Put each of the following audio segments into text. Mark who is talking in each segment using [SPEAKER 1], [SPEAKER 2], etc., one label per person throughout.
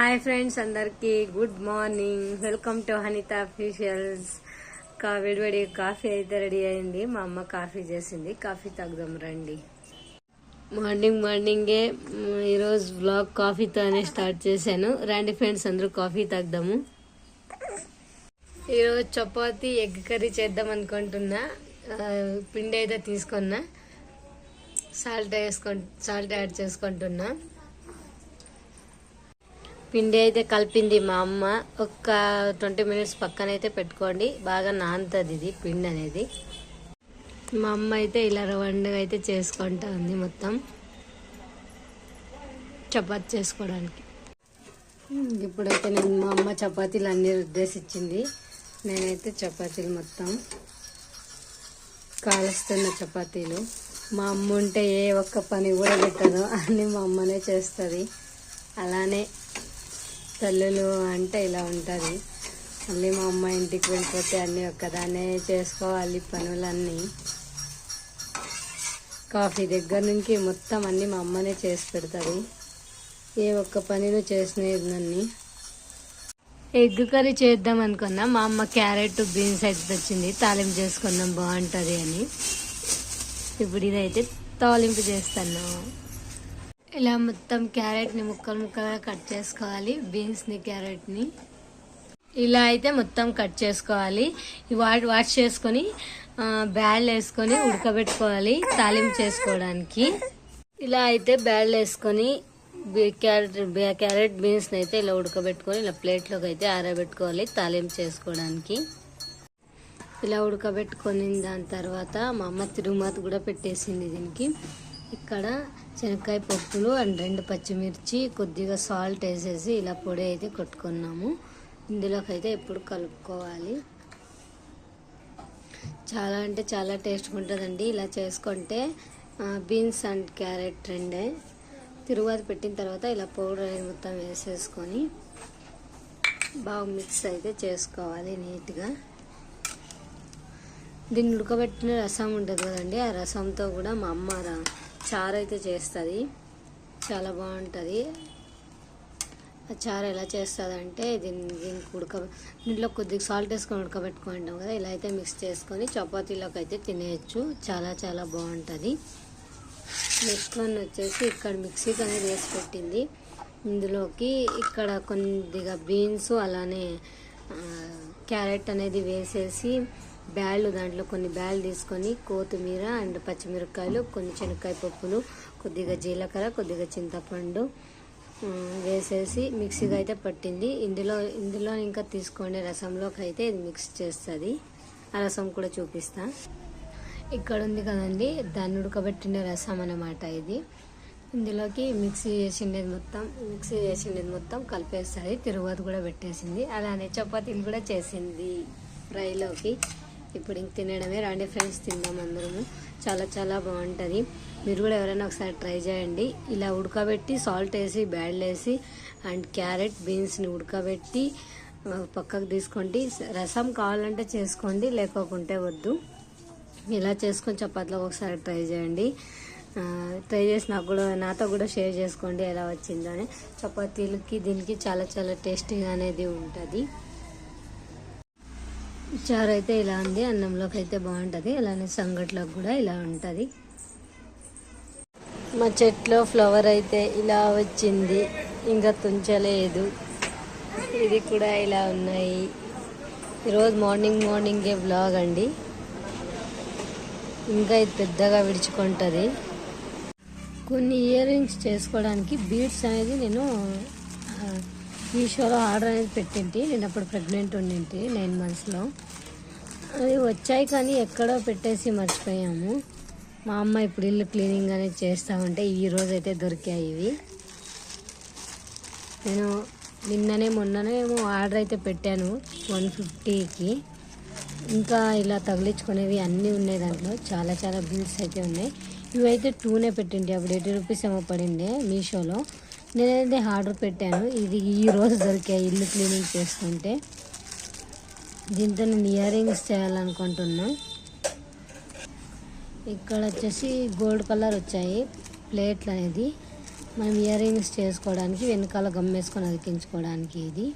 [SPEAKER 1] Hi friends అందరికి good morning. Welcome to Hanitha officials. కా వేడివేడి కాఫీ అయితే రెడీ అయింది. మా అమ్మ కాఫీ చేసింది. కాఫీ తాగుదాం రండి. మార్నింగ్ మార్నింగే ఈరోజు బ్లాగ్ కాఫీతోనే స్టార్ట్ చేశాను. రండి ఫ్రెండ్స్ అందరూ కాఫీ తాగుదాము. ఈరోజు చపాతి ఎగ్ కర్రీ చేద్దాం అనుకుంటున్నా. పిండి అయితే తీసుకున్నా. సాల్ట్ వేసుకొని సాల్ట్ యాడ్ చేసుకుంటున్నా. పిండి అయితే కలిపింది మా అమ్మ. ఒక ట్వంటీ మినిట్స్ పక్కన అయితే పెట్టుకోండి. బాగా నానుతుంది ఇది పిండి అనేది. మా అమ్మ అయితే ఇలా రవండగా అయితే చేసుకుంటా ఉంది మొత్తం. చపాతి చేసుకోవడానికి. ఇప్పుడైతే నేను మా అమ్మ చపాతీలు అన్ని రుద్దేసి ఇచ్చింది. నేనైతే చపాతీలు మొత్తం కాలుస్తున్న చపాతీలు. మా అమ్మ ఉంటే ఏ ఒక్క పని కూడా పెట్టదు. అన్నీ మా అమ్మనే చేస్తుంది. అలానే తల్లులు అంటే ఇలా ఉంటుంది. మళ్ళీ మా అమ్మ ఇంటికి వెళ్ళిపోతే అన్నీ ఒక్కదానే చేసుకోవాలి పనులన్నీ. కాఫీ దగ్గర నుంచి మొత్తం అన్నీ మా అమ్మనే చేసి పెడుతుంది. ఏ ఒక్క పనిలో చేసినన్ని ఎగ్ కర్రీ చేద్దాం అనుకున్నా మా అమ్మ క్యారెట్ బీన్స్ అయితే తెచ్చింది. తాలింపు చేసుకుందాం బాగుంటుంది అని. ఇప్పుడు ఇదైతే తాలింపు చేస్తాను. ఇలా మొత్తం క్యారెట్ని ముక్కలు ముక్కలుగా కట్ చేసుకోవాలి బీన్స్ని క్యారెట్ని ఇలా అయితే మొత్తం కట్ చేసుకోవాలి. వాట్ వాష్ చేసుకొని బ్యాళ్ళు వేసుకొని ఉడకబెట్టుకోవాలి తాలింపు చేసుకోవడానికి. ఇలా అయితే బ్యాళ్ళు వేసుకొని క్యారెట్ క్యారెట్ బీన్స్ని అయితే ఇలా ఉడకబెట్టుకొని ఇలా ప్లేట్లోకి అయితే ఆరబెట్టుకోవాలి తాలింపు చేసుకోవడానికి. ఇలా ఉడకబెట్టుకొని దాని తర్వాత మా అమ్మ తిరుమత కూడా పెట్టేసింది దీనికి. ఇక్కడ శనక్కాయ పప్పులు అండ్ రెండు పచ్చిమిర్చి కొద్దిగా సాల్ట్ వేసేసి ఇలా పొడి అయితే కొట్టుకున్నాము. ఇందులోకి అయితే ఎప్పుడు కలుపుకోవాలి. చాలా అంటే చాలా టేస్ట్గా ఉంటుందండి. ఇలా చేసుకుంటే బీన్స్ అండ్ క్యారెట్ రెండే. తిరువాత పెట్టిన తర్వాత ఇలా పౌడర్ అనేది మొత్తం వేసేసుకొని బాగా మిక్స్ అయితే చేసుకోవాలి నీట్గా. దీన్ని ఉడకబెట్టిన రసం ఉంటుంది కదండి ఆ రసంతో కూడా మా అమ్మ చారు అయితే చేస్తుంది. చాలా బాగుంటుంది. ఆ చారు ఎలా చేస్తుంది అంటే దీన్ని దీనికి ఉడక దీంట్లో కొద్దిగా సాల్ట్ వేసుకొని ఉడకబెట్టుకుంటాం కదా ఇలా అయితే మిక్స్ చేసుకొని చపాతీలోకి అయితే తినేయచ్చు. చాలా చాలా బాగుంటుంది. నెక్స్ట్ వన్ వచ్చేసి ఇక్కడ మిక్సీకి అనేది వేసి పెట్టింది. ఇందులోకి ఇక్కడ కొద్దిగా బీన్స్ అలానే క్యారెట్ అనేది వేసేసి బ్యాళ్ళు దాంట్లో కొన్ని బ్యాళ్ళు తీసుకొని కొత్తిమీర అండ్ పచ్చిమిరపకాయలు కొన్ని శనక్కాయ పప్పులు కొద్దిగా జీలకర్ర కొద్దిగా చింతపండు వేసేసి మిక్సీగా అయితే పట్టింది. ఇందులో ఇందులో ఇంకా తీసుకోండి రసంలోకి అయితే ఇది మిక్స్ చేస్తుంది. ఆ రసం కూడా చూపిస్తా. ఇక్కడ ఉంది కదండి దాన్ని ఉడకబెట్టిన రసం అన్నమాట ఇది. ఇందులోకి మిక్సీ చేసిండేది మొత్తం మిక్సీ చేసిండేది మొత్తం కలిపేస్తుంది. తిరువాత కూడా పెట్టేసింది. అలానే చపాతీలు కూడా చేసింది ఫ్రైలోకి. ఇప్పుడు ఇంక తినడమే రండి ఫ్రెండ్స్ తిందాం అందరము. చాలా చాలా బాగుంటుంది. మీరు కూడా ఎవరైనా ఒకసారి ట్రై చేయండి. ఇలా ఉడకబెట్టి సాల్ట్ వేసి బ్యాడ్లు వేసి అండ్ క్యారెట్ బీన్స్ని ఉడకబెట్టి పక్కకు తీసుకోండి. రసం కావాలంటే చేసుకోండి లేకోకుంటే వద్దు. ఇలా చేసుకొని చపాతీలో ఒకసారి ట్రై చేయండి. ట్రై చేసి నాకు కూడా నాతో కూడా షేర్ చేసుకోండి ఎలా వచ్చిందో అని. చపాతీలకి దీనికి చాలా చాలా టేస్టీగా అనేది ఉంటుంది. చారు అయితే ఇలా ఉంది అన్నంలోకి అయితే బాగుంటుంది అలానే సంగట్లోకి కూడా ఇలా ఉంటుంది. మా చెట్లో ఫ్లవర్ అయితే ఇలా వచ్చింది ఇంకా తుంచలేదు. ఇది కూడా ఇలా ఉన్నాయి. ఈరోజు మార్నింగ్ మార్నింగే బ్లాగ్ అండి. ఇంకా ఇది పెద్దగా విడుచుకుంటుంది. కొన్ని ఇయర్ రింగ్స్ చేసుకోవడానికి బీడ్స్ అనేది నేను మీషోలో ఆర్డర్ అనేది పెట్టింటి. నేను అప్పుడు ప్రెగ్నెంట్ ఉండింటి నైన్ మంత్స్లో. అవి వచ్చాయి కానీ ఎక్కడో పెట్టేసి మర్చిపోయాము. మా అమ్మ ఇప్పుడు ఇల్లు క్లీనింగ్ అనేది చేస్తా ఉంటే ఈ రోజు అయితే దొరికాయి ఇవి. నేను నిన్ననే మొన్ననే ఏమో ఆర్డర్ అయితే పెట్టాను వన్ ఫిఫ్టీకి. ఇంకా ఇలా తగిలించుకునేవి అన్నీ ఉన్నాయి దాంట్లో. చాలా చాలా బిల్స్ అయితే ఉన్నాయి. ఇవైతే టూనే పెట్టిండి అప్పుడు ఎయిటీ రూపీస్ ఏమో పడిండే మీషోలో. నేనైతే ఆర్డర్ పెట్టాను. ఇది ఈరోజు దొరికే ఇల్లు క్లీనింగ్ చేస్తుంటే. దీంతో నేను ఇయర్ రింగ్స్ చేయాలనుకుంటున్నా. ఇక్కడ వచ్చేసి గోల్డ్ కలర్ వచ్చాయి. ప్లేట్లు అనేది. మనం ఇయర్ రింగ్స్ చేసుకోవడానికి వెనకాల గమ్మేసుకొని అతికించుకోవడానికి ఇది.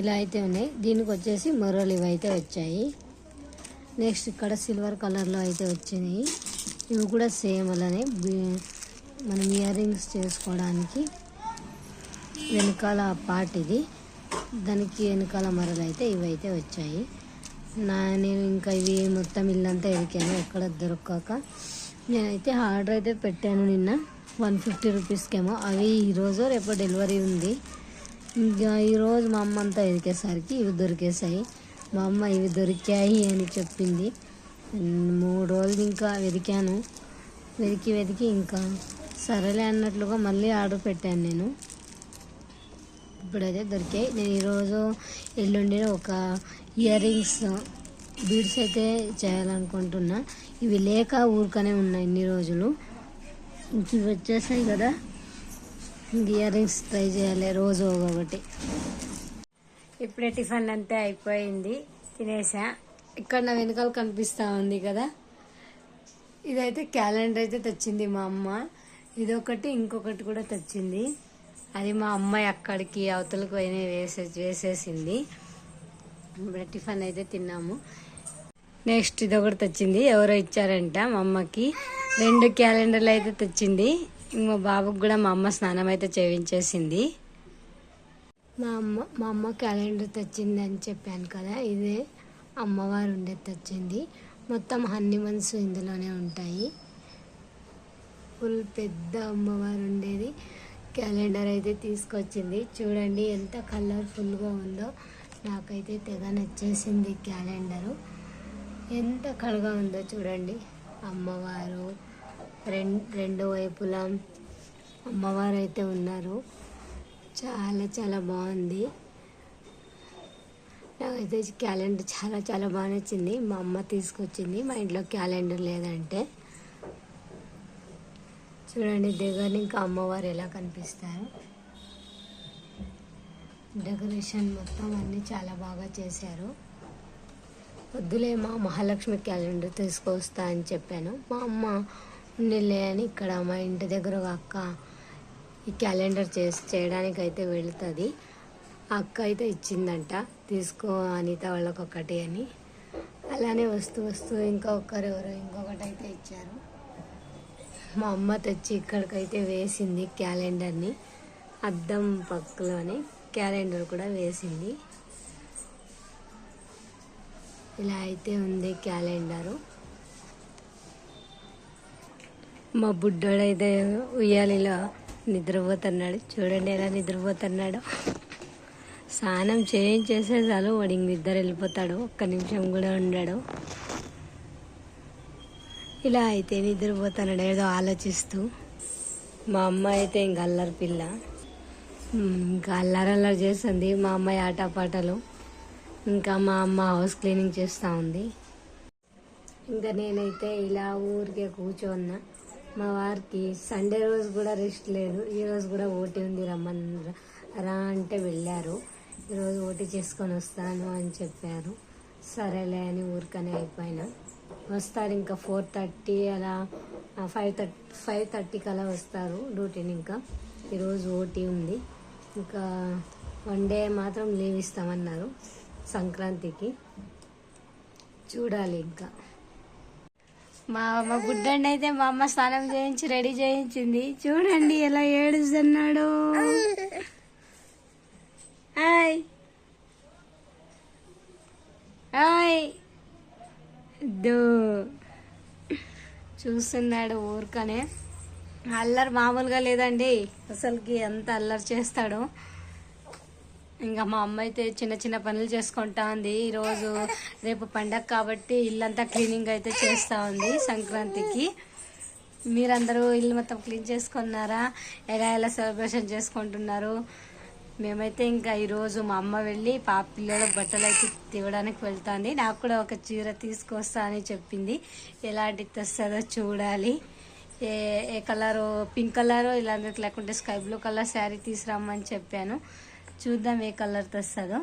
[SPEAKER 1] ఇలా అయితే ఉన్నాయి. దీనికి వచ్చేసి మరోలు ఇవి అయితే వచ్చాయి. నెక్స్ట్ ఇక్కడ సిల్వర్ కలర్లో అయితే వచ్చినాయి. ఇవి కూడా సేమ్ అలానే. మనం ఇయర్ రింగ్స్ చేసుకోవడానికి వెనకాల పార్ట్ ఇది. దానికి వెనకాల మరలు అయితే ఇవైతే వచ్చాయి. నా నేను ఇంకా ఇవి మొత్తం ఇల్లంతా ఎరికాను. ఎక్కడ దొరకక. నేనైతే ఆర్డర్ అయితే పెట్టాను నిన్న. వన్ ఫిఫ్టీ రూపీస్కేమో. అవి ఈరోజు రేపు డెలివరీ ఉంది. ఇంకా ఈరోజు మా అమ్మ అంతా ఎదికేసరికి ఇవి దొరికేసాయి. మా అమ్మ ఇవి దొరికాయి అని చెప్పింది. మూడు రోజులు ఇంకా వెతికాను. వెతికి వెతికి ఇంకా సరేలే అన్నట్లుగా మళ్ళీ ఆర్డర్ పెట్టాను నేను. ఇప్పుడైతే దొరికాయి. నేను ఈరోజు ఎల్లుండి ఒక ఇయర్ రింగ్స్ బీడ్స్ అయితే చేయాలనుకుంటున్నా. ఇవి లేక ఊరికనే ఉన్నాయి ఇన్ని రోజులు. ఇంక ఇవి వచ్చేసాయి కదా. ఇంక ఇయర్ రింగ్స్ ట్రై చేయాలి రోజు ఒకటి. ఇప్పుడే టిఫిన్ అంతే అయిపోయింది. తినేసా. ఇక్కడ నా వెనకాల కనిపిస్తూ ఉంది కదా. ఇదైతే క్యాలెండర్ అయితే తెచ్చింది మా అమ్మ. ఇదొకటి ఇంకొకటి కూడా తెచ్చింది. అది మా అమ్మాయి అక్కడికి అవతలకు అయినా వేసే వేసేసింది. ఇప్పుడు టిఫిన్ అయితే తిన్నాము. నెక్స్ట్ ఇది ఒకటి తెచ్చింది. ఎవరో ఇచ్చారంట మా అమ్మకి. రెండు క్యాలెండర్లు అయితే తెచ్చింది. మా బాబుకి కూడా మా అమ్మ స్నానం అయితే చేయించేసింది. మా అమ్మ మా అమ్మ క్యాలెండర్ తెచ్చింది అని చెప్పాను కదా ఇదే అమ్మవారు ఉండేది తెచ్చింది. మొత్తం హన్నీ మంత్స్ ఇందులోనే ఉంటాయి. ఫుల్ పెద్ద అమ్మవారు ఉండేది. క్యాలెండర్ అయితే తీసుకొచ్చింది. చూడండి ఎంత కలర్ఫుల్గా ఉందో. నాకైతే తెగ నచ్చేసింది క్యాలెండరు. ఎంత కళగా ఉందో చూడండి. అమ్మవారు రెండు రెండు వైపులా అమ్మవారు అయితే ఉన్నారు. చాలా చాలా బాగుంది. నాకైతే క్యాలెండర్ చాలా చాలా బాగా నచ్చింది. మా అమ్మ తీసుకొచ్చింది. మా ఇంట్లో క్యాలెండర్ లేదంటే. చూడండి దగ్గర ఇంకా అమ్మవారు ఎలా కనిపిస్తారు. డెకరేషన్ మొత్తం అన్నీ చాలా బాగా చేశారు. వద్దులే మా మహాలక్ష్మి క్యాలెండర్ తీసుకొస్తా అని చెప్పాను. మా అమ్మ ఉండిలే అని ఇక్కడ మా ఇంటి దగ్గర ఒక అక్క ఈ క్యాలెండర్ చేసి చేయడానికి అయితే వెళుతుంది. ఆ అక్క అయితే ఇచ్చిందంట తీసుకో అనిత వాళ్ళకి ఒకటి అని. అలానే వస్తూ వస్తూ ఇంకా ఒక్కరు ఎవరో ఇంకొకటి అయితే ఇచ్చారు. మా అమ్మ తెచ్చి ఇక్కడికైతే వేసింది క్యాలెండర్ని. అద్దం పక్కలోనే క్యాలెండర్ కూడా వేసింది. ఇలా అయితే ఉంది క్యాలెండరు. మా బుడ్డోడైతే ఉయ్యాలిలో నిద్రపోతున్నాడు. చూడండి ఎలా నిద్రపోతున్నాడు. స్నానం చేయించేసే చాలు వాడు ఇంక నిద్ర వెళ్ళిపోతాడు. ఒక్క నిమిషం కూడా ఉండడు. ఇలా అయితే నిద్రపోతున్నాడు ఏదో ఆలోచిస్తూ మా అమ్మ అయితే ఇంక అల్లరి పిల్ల. ఇంకా అల్లరి అల్లరి చేస్తుంది. మా అమ్మాయి ఆటపాటలు. ఇంకా మా అమ్మ హౌస్ క్లీనింగ్ చేస్తూ ఉంది. ఇంకా నేనైతే ఇలా ఊరికే కూర్చోన్నా. మా వారికి సండే రోజు కూడా రెస్ట్ లేదు. ఈరోజు కూడా ఓటీ ఉంది రమ్మని రా అంటే వెళ్ళారు. ఈరోజు ఓటీ చేసుకొని వస్తాను అని చెప్పారు. సరేలే అని ఊరికనే అయిపోయినా. వస్తారు. ఇంకా ఫోర్ థర్టీ అలా ఫైవ్ థర్టీ ఫైవ్ థర్టీకి అలా వస్తారు డ్యూటీని ఇంకా. ఈరోజు ఓటీ ఉంది. ఇంకా వన్ డే మాత్రం లీవ్ ఇస్తామన్నారు సంక్రాంతికి. చూడాలి ఇంకా. మా మా గుడ్డండి అయితే మా అమ్మ స్నానం చేయించి రెడీ చేయించింది. చూడండి ఎలా ఏడుస్తున్నాడు. హాయ్. హాయ్. దో చూస్తున్నాడు ఊరికనే. అల్లరి మామూలుగా లేదండి. అసలుకి ఎంత అల్లరి చేస్తాడు. ఇంకా మా అమ్మ అయితే చిన్న చిన్న పనులు చేసుకుంటా ఉంది. ఈరోజు రేపు పండగ కాబట్టి ఇల్లంతా క్లీనింగ్ అయితే చేస్తూ ఉంది సంక్రాంతికి. మీరందరూ ఇల్లు మొత్తం క్లీన్ చేసుకున్నారా? ఎలా ఎలా సెలబ్రేషన్ చేసుకుంటున్నారు. మేమైతే ఇంకా ఈరోజు మా అమ్మ వెళ్ళి పాప పిల్లల బట్టలు అయితే తీవడానికి వెళ్తాంది. నాకు కూడా ఒక చీర తీసుకొస్తా అని చెప్పింది. ఎలాంటి తెస్తుందో చూడాలి. ఏ ఏ కలరు పింక్ కలరు ఇలాంటి లేకుంటే స్కై బ్లూ కలర్ శారీ తీసుకురమ్మని చెప్పాను. చూద్దాం ఏ కలర్ తెస్తుందో.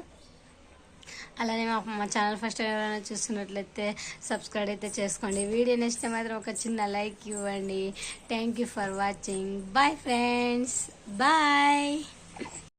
[SPEAKER 1] అలానే మా మా ఛానల్ ఫస్ట్ ఎవరైనా చూస్తున్నట్లయితే సబ్స్క్రైబ్ అయితే చేసుకోండి. వీడియో నచ్చితే మాత్రం ఒక చిన్న లైక్ ఇవ్వండి. Thank you for watching bye friends bye